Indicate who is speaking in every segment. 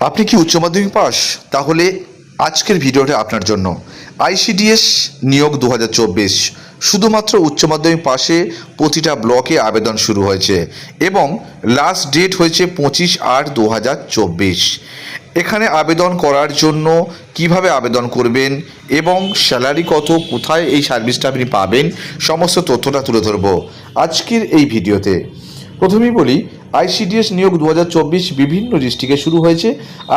Speaker 1: আপনি কি উচ্চ মাধ্যমিক পাস? তাহলে আজকের ভিডিওটা আপনার জন্য। আইসিডিএস নিয়োগ দু হাজার চব্বিশ। শুধুমাত্র উচ্চ মাধ্যমিক পাশে প্রতিটা ব্লকে আবেদন শুরু হয়েছে এবং লাস্ট ডেট হয়েছে পঁচিশ আট দু এখানে আবেদন করার জন্য কীভাবে আবেদন করবেন এবং স্যালারি কত, কোথায় এই সার্ভিসটা আপনি পাবেন, সমস্ত তথ্যটা তুলে ধরবো আজকের এই ভিডিওতে। প্রথমেই বলি আইসিডিএস নিয়োগ দু হাজার চব্বিশ বিভিন্ন ডিস্ট্রিক্টে শুরু হয়েছে।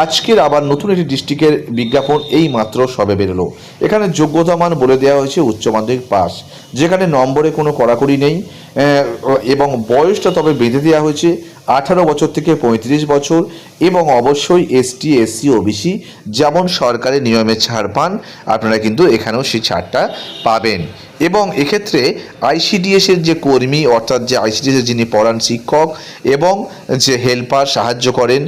Speaker 1: আজকের আবার নতুন একটি ডিস্ট্রিক্টের বিজ্ঞাপন এই মাত্র সবে বেরোলো। এখানে যোগ্যতা মান বলে দেওয়া হয়েছে উচ্চ মাধ্যমিক পাস, যেখানে নম্বরে কোনো কড়াকড়ি নেই। এবং বয়সটা তবে বেঁধে দেওয়া হয়েছে আঠারো বছর থেকে পঁয়ত্রিশ বছর এবং অবশ্যই এসটি এসসি ওবিসি যেমন সরকারি নিয়মে ছাড় পান, আপনারা কিন্তু এখানেও সেই ছাড়টা পাবেন। এবং এক্ষেত্রে আইসিডিএস এর যে কর্মী, অর্থাৎ যে আইসিডিএস এর যিনি পড়ান শিক্ষক এবং যে হেল্পার সাহায্য করেন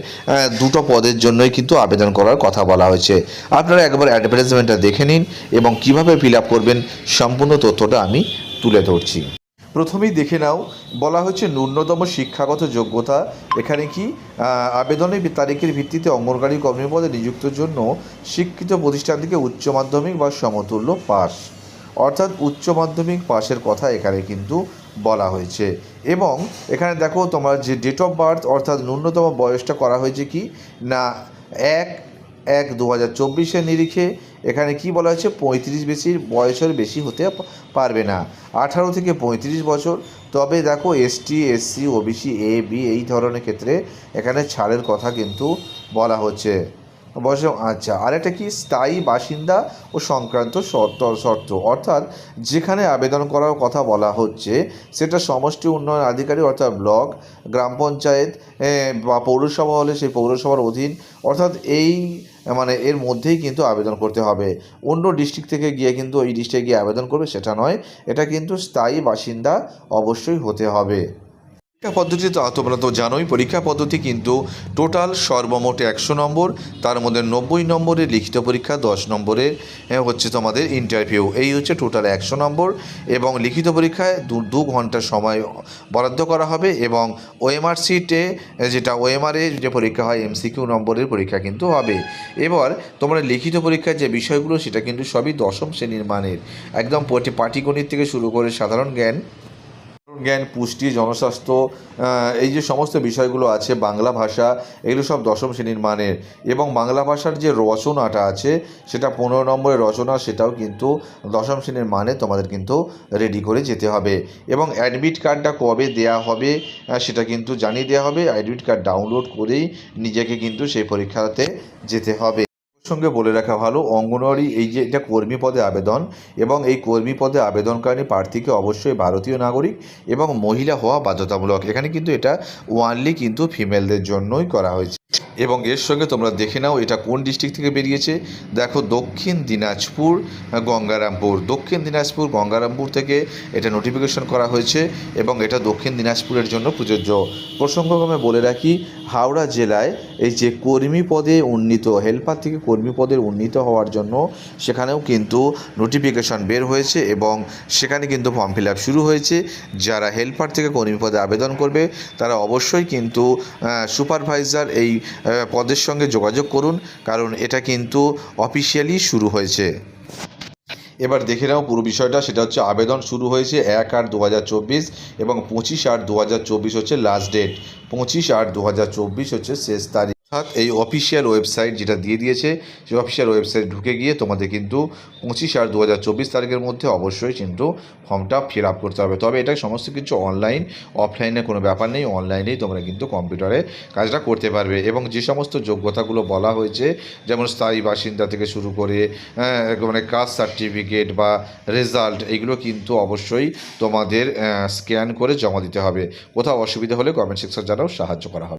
Speaker 1: দুটো পদের জন্যই কিন্তু আবেদন করার কথা বলা হয়েছে। আপনারা একবার অ্যাডভার্টাইজমেন্টটা দেখে নিন এবং কীভাবে ফিল করবেন, সম্পূর্ণ তথ্যটা আমি তুলে ধরছি। প্রথমেই দেখে নাও, বলা হচ্ছে ন্যূনতম শিক্ষাগত যোগ্যতা। এখানে কি? আবেদনের তারিখের ভিত্তিতে অঙ্গনকারী কর্মী পদে জন্য শিক্ষিত প্রতিষ্ঠান থেকে উচ্চ মাধ্যমিক বা সমতুল্য পাস। অর্থাৎ উচ্চ মাধ্যমিক পাশের কথা এখানে কিন্তু বলা হয়েছে। এবং এখানে দেখো, তোমার যে ডেট অফ বার্থ অর্থাৎ ন্যূনতম বয়সটা করা হয়েছে কি? না, এক এক দু হাজার চব্বিশের নিরিখে। এখানে কি বলা হয়েছে? পঁয়ত্রিশ বেশির বয়সের বেশি হতে পারবে না। আঠারো থেকে পঁয়ত্রিশ বছর। তবে দেখো ST SC OBC A, B এই ধরনের ক্ষেত্রে এখানে ছাড়ের কথা কিন্তু বলা হচ্ছে। বয়স আচ্ছা আরেকটা কি স্থায়ী বাসিন্দা ও সংক্রান্ত শর্ত শর্ত? অর্থাৎ যেখানে আবেদন করার কথা বলা হচ্ছে, সেটা সমষ্টি উন্নয়ন আধিকারিক, অর্থাৎ ব্লক, গ্রাম পঞ্চায়েত বা পৌরসভা হলে সেই পৌরসভার অধীন, অর্থাৎ এই মানে এর মধ্যেই কিন্তু আবেদন করতে হবে। অন্য ডিস্ট্রিক্ট থেকে গিয়ে কিন্তু এই ডিস্ট্রিক্টে গিয়ে আবেদন করবে, সেটা নয়, এটা কিন্তু স্থায়ী বাসিন্দা অবশ্যই হতে হবে। পরীক্ষা পদ্ধতি তো তোমরা তো জানোই, পরীক্ষা পদ্ধতি কিন্তু টোটাল সর্বমোট একশো নম্বর, তার মধ্যে নব্বই নম্বরের লিখিত পরীক্ষা, দশ নম্বরের হচ্ছে তোমাদের ইন্টারভিউ এই হচ্ছে টোটাল একশো নম্বর এবং লিখিত পরীক্ষায় দু দু ঘণ্টা সময় বরাদ্দ করা হবে এবং ওএমআর সিটে যেটা ওএমআরে যে পরীক্ষা হয় এমসিকিউ নম্বরের পরীক্ষা কিন্তু হবে। এবার তোমরা লিখিত পরীক্ষার যে বিষয়গুলো, সেটা কিন্তু সবই দশম শ্রেণির মানের। একদম পটি- পাটিগণিত থেকে শুরু করে সাধারণ জ্ঞান জ্ঞান, পুষ্টি, জনস্বাস্থ্য এই যে সমস্ত বিষয়গুলো আছে, বাংলা ভাষা, এগুলো সব দশম শ্রেণির মানের। এবং বাংলা ভাষার যে রচনাটা আছে, সেটা পনেরো নম্বরের রচনা, সেটাও কিন্তু দশম শ্রেণির মানে তোমাদের কিন্তু রেডি করে যেতে হবে। এবং অ্যাডমিট কার্ডটা কবে দেয়া হবে সেটা কিন্তু জানিয়ে দেওয়া হবে। অ্যাডমিট কার্ড ডাউনলোড করেই নিজেকে কিন্তু সেই পরীক্ষাতে যেতে হবে। সঙ্গে বলে রাখা ভালো, অঙ্গনওয়াড়ি এই যে এটা কর্মী পদে আবেদন এবং এই কর্মী পদে আবেদনকারী প্রার্থীকে অবশ্যই ভারতীয় নাগরিক এবং মহিলা হওয়া বাধ্যতামূলক। এখানে কিন্তু এটা ওয়ানলি কিন্তু ফিমেলদের জন্যই করা হয়েছে। এবং এর সঙ্গে তোমরা দেখে নাও এটা কোন ডিস্ট্রিক্ট থেকে বেরিয়েছে। দেখো দক্ষিণ দিনাজপুর গঙ্গারামপুর। দক্ষিণ দিনাজপুর, গঙ্গারামপুর থেকে এটা নোটিফিকেশন করা হয়েছে এবং এটা দক্ষিণ দিনাজপুরের জন্য প্রযোজ্য। প্রসঙ্গক্রমে বলে রাখি, হাওড়া জেলায় এই যে কর্মী পদে উন্নীত, হেল্পার থেকে কর্মী পদে উন্নীত হওয়ার জন্য সেখানেও কিন্তু নোটিফিকেশন বের হয়েছে এবং সেখানে কিন্তু ফর্ম ফিল আপ শুরু হয়েছে। যারা হেল্পার থেকে কর্মী পদে আবেদন করবে, তারা অবশ্যই কিন্তু সুপারভাইজার এই পদের সঙ্গে যোগাযোগ করুন, কারণ এটা কিন্তু অফিসিয়ালি শুরু হয়েছে। এবার দেখে নাও পুরো বিষয়টা, সেটা হচ্ছে আবেদন শুরু হয়েছে এক আট দু এবং পঁচিশ আট দু হচ্ছে লাস্ট ডেট পঁচিশ আট দু হচ্ছে শেষ তারিখ। অর্থাৎ এই অফিসিয়াল ওয়েবসাইট যেটা দিয়ে দিয়েছে সেই অফিসিয়াল ওয়েবসাইট ঢুকে গিয়ে তোমাদের কিন্তু পঁচিশ আট দু তারিখের মধ্যে অবশ্যই কিন্তু ফর্মটা ফিল আপ করতে হবে। তবে এটা সমস্ত কিছু অনলাইন অফলাইনে কোনো ব্যাপার নেই। অনলাইনেই তোমরা কিন্তু কম্পিউটারে কাজটা করতে পারবে। এবং যে সমস্ত যোগ্যতাগুলো বলা হয়েছে যেমন স্থায়ী বাসিন্দা থেকে শুরু করে হ্যাঁ, মানে কাস্ট সার্টিফিকেট বা রেজাল্ট এগুলো কিন্তু অবশ্যই তোমাদের স্ক্যান করে জমা দিতে হবে। কোথাও অসুবিধা হলে কমেন্ট সেকশন জানাও সাহায্য করা হবে।